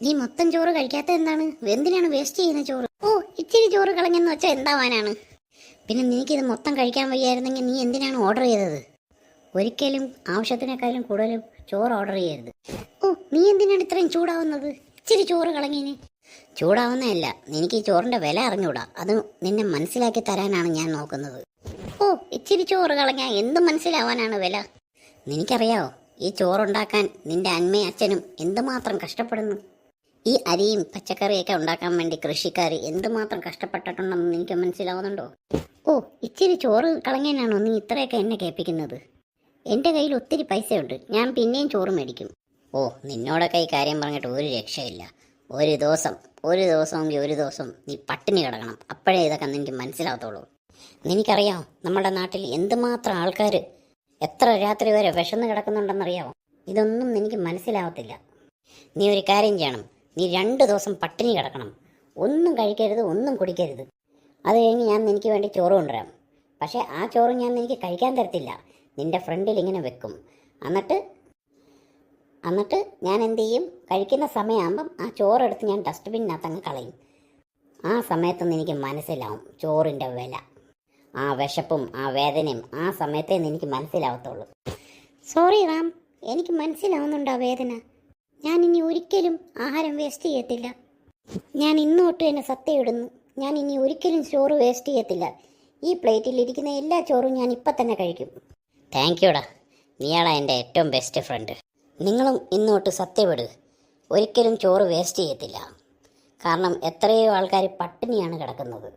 നീ മൊത്തം ചോറ് കഴിക്കാത്ത എന്താണ്? എന്തിനാണ് വേസ്റ്റ് ചെയ്യുന്ന ചോറ്? ഓ ഇച്ചിരി ചോറ് കളഞ്ഞെന്ന് വെച്ചാൽ എന്താവാനാണ്? പിന്നെ നിനക്കിത് മൊത്തം കഴിക്കാൻ വയ്യായിരുന്നെങ്കിൽ നീ എന്തിനാണ് ഓർഡർ ചെയ്തത്? ഒരിക്കലും ആവശ്യത്തിനേക്കാളും കൂടുതൽ ചോറ് ഓർഡർ ചെയ്യരുത്. ഓ നീ എന്തിനാണ് ഇത്രയും ചൂടാവുന്നത്? ഇച്ചിരി ചോറ് കളഞ്ഞിന്. ചൂടാവുന്നതല്ല നിനക്ക് ഈ ചോറിന്റെ വില അറിഞ്ഞൂടാ. അത് നിന്നെ മനസ്സിലാക്കി തരാനാണ് ഞാൻ നോക്കുന്നത്. ഓ ഇച്ചിരി ചോറ് കളഞ്ഞാൽ എന്ത് മനസ്സിലാവാനാണ് വില? നിനക്കറിയാവോ ഈ ചോറുണ്ടാക്കാൻ നിന്റെ അമ്മയും അച്ഛനും എന്തുമാത്രം കഷ്ടപ്പെടുന്നു? ഈ അരിയും പച്ചക്കറിയൊക്കെ ഉണ്ടാക്കാൻ വേണ്ടി കൃഷിക്കാർ എന്തുമാത്രം കഷ്ടപ്പെട്ടിട്ടുണ്ടെന്ന് എനിക്ക് മനസ്സിലാവുന്നുണ്ടോ? ഓ ഇച്ചിരി ചോറ് കളഞ്ഞാനാണോ നീ ഇത്രയൊക്കെ എന്നെ കേൾപ്പിക്കുന്നത്? എന്റെ കയ്യിൽ ഒത്തിരി പൈസയുണ്ട്. ഞാൻ പിന്നെയും ചോറ് മേടിക്കും. ഓ നിന്നോടൊക്കെ ഈ കാര്യം പറഞ്ഞിട്ട് ഒരു രക്ഷയില്ല. ഒരു ദിവസം ഒരു ദിവസമെങ്കിൽ ഒരു ദിവസം നീ പട്ടിണി കിടക്കണം. അപ്പോഴേ ഇതൊക്കെ നിനക്ക് മനസ്സിലാവത്തുള്ളൂ നിനക്കറിയാമോ നമ്മുടെ നാട്ടിൽ എന്തുമാത്രം ആൾക്കാർ എത്ര രാത്രി വരെ വിശന്ന് കിടക്കുന്നുണ്ടെന്നറിയാമോ ഇതൊന്നും എനിക്ക് മനസ്സിലാവത്തില്ല. നീ ഒരു കാര്യം ചെയ്യണം. നീ രണ്ട് ദിവസം പട്ടിണി കിടക്കണം. ഒന്നും കഴിക്കരുത് ഒന്നും കുടിക്കരുത്. അത് കഴിഞ്ഞ് ഞാൻ നിനക്ക് വേണ്ടി ചോറ് കൊണ്ടുവരാം. പക്ഷേ ആ ചോറ് ഞാൻ നിനക്ക് കഴിക്കാൻ തരത്തില്ല. നിന്റെ ഫ്രണ്ടിൽ ഇങ്ങനെ വെക്കും. എന്നിട്ട് എന്നിട്ട് ഞാൻ എന്ത് ചെയ്യും? കഴിക്കുന്ന സമയമാകുമ്പം ആ ചോറെടുത്ത് ഞാൻ ഡസ്റ്റ്ബിന്നിനകത്ത് അങ്ങ് കളയും. ആ സമയത്തൊന്നും എനിക്ക് മനസ്സിലാവും ചോറിന്റെ വില. ആ വിശപ്പും ആ വേദനയും ആ സമയത്തേ എനിക്ക് മനസ്സിലാവത്തുള്ളൂ. സോറി റാം. എനിക്ക് മനസ്സിലാവുന്നുണ്ട് ആ വേദന. ഞാൻ ഇനി ഒരിക്കലും ആഹാരം വേസ്റ്റ് ചെയ്യത്തില്ല. ഞാൻ ഇന്ന് തൊട്ട് എന്നെ സത്യയിടുന്നു ഞാൻ ഇനി ഒരിക്കലും ചോറ് വേസ്റ്റ് ചെയ്യത്തില്ല. ഈ പ്ലേറ്റിൽ ഇരിക്കുന്ന എല്ലാ ചോറും ഞാൻ ഇപ്പം തന്നെ കഴിക്കും. താങ്ക് യുടാ നീയാടാ എന്റെ ഏറ്റവും ബെസ്റ്റ് ഫ്രണ്ട് നിങ്ങളും ഇന്ന് തൊട്ട് സത്യമിട് ഒരിക്കലും ചോറ് വേസ്റ്റ് ചെയ്യത്തില്ല. കാരണം എത്രയോ ആൾക്കാർ പട്ടിണിയാണ് കിടക്കുന്നത്.